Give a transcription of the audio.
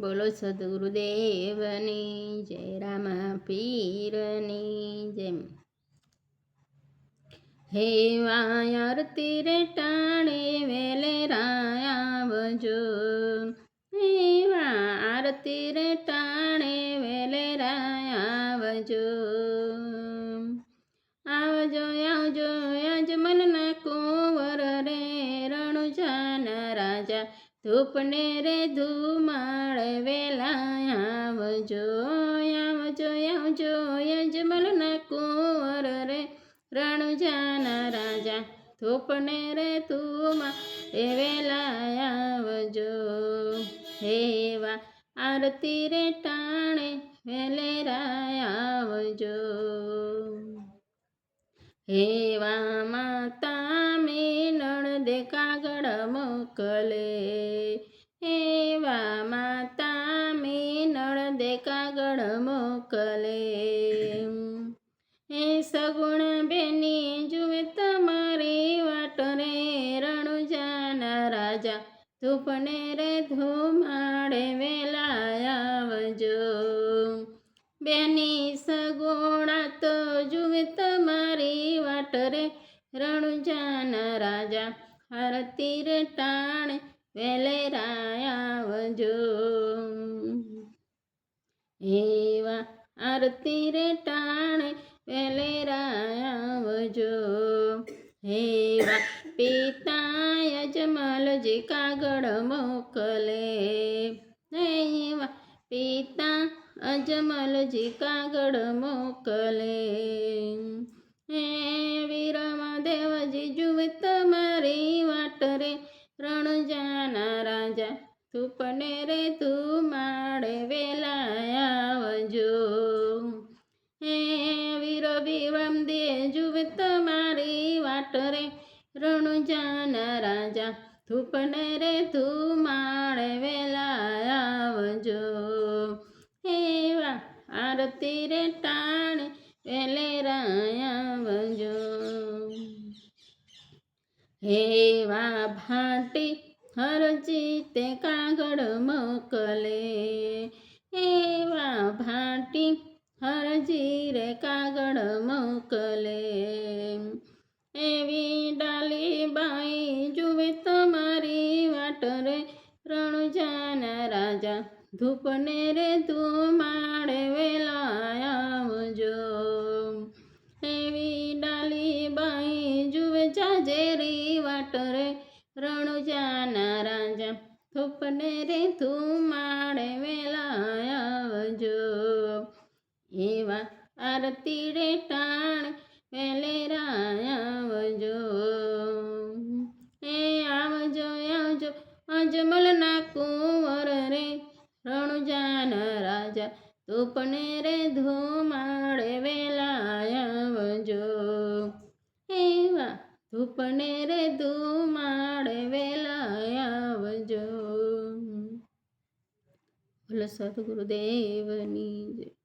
બોલો સદગુરુદેવની જય રામા પીરની જેમ. હે વાયર તીરે ટાણે વેલે રાયાવજો. હે વાર તીરે ટાણે વેલે રાયાવજો. આવજો આવજો, આજ મનના કુંવર રે રણુજાન રાજા. ધૂપને રે ધૂમાળ વેલા આવજો આવજો આવજો યજમલના કુંવર રે, રણુજાના રાજા. ધૂપને રે ધૂમા એ વેલા આવજો. હેવા આરતી રે ટાણે વેલે આવજો. હેવા માતા મેનણ કાગળ મોકલે. એવા માતા મેનળ દે કાગળ મોકલે. એ સગુણ બેની, જુએ તમારી વાટ રે. રણુજાના રાજા ધૂપને રે ધુમાડે વેલા આવજો. બેની, સગુણા તો જુએ તમારી વાટ રે. રણુજાના રાજા આરતી રે ટાણે વેલે આવજો એવા આરતી રે ટાણે વેલે આવજો હેવા પિતા યજમાલજી કાગળ મોકલે. હેવા પિતા અજમલજી કાગળ મોકલે. હે વિરમ તુપને રે? તું માળે વેલા આવજો. હે વીર વિરમ દે જુવ તમારી વાટ રે. રણજાના રાજા, તું રે? તું માળે વેલા આવજો. હેવા આરતી રે ટાણે, વેલે આવજો. હેવા ભાટી હરજી તે કાગળ મોકલે. એવા ભાટી હરજી રે કાગળ મોકલે. એવી ડાલી બાઈ જુએ તમારી વાટ રે. રણુજાના રાજા ધૂપને રે તું માળે વેલા એવી ડાલી બાઈ જુએ જાજેરી વાટ રે. રણુજાના રાજા થૂપને રે તું માળે વેલા આવજો. એવા આરતી રે ટાણ વેલે આવજો. એ આવજો આવજો અજમલના કુંવર રે. રણુજાન રાજા તુપને રે ધુમાડે વેલા આવજો. એવા ધૂપને રે ધુમાડે ભલે સદગુરુદેવની જય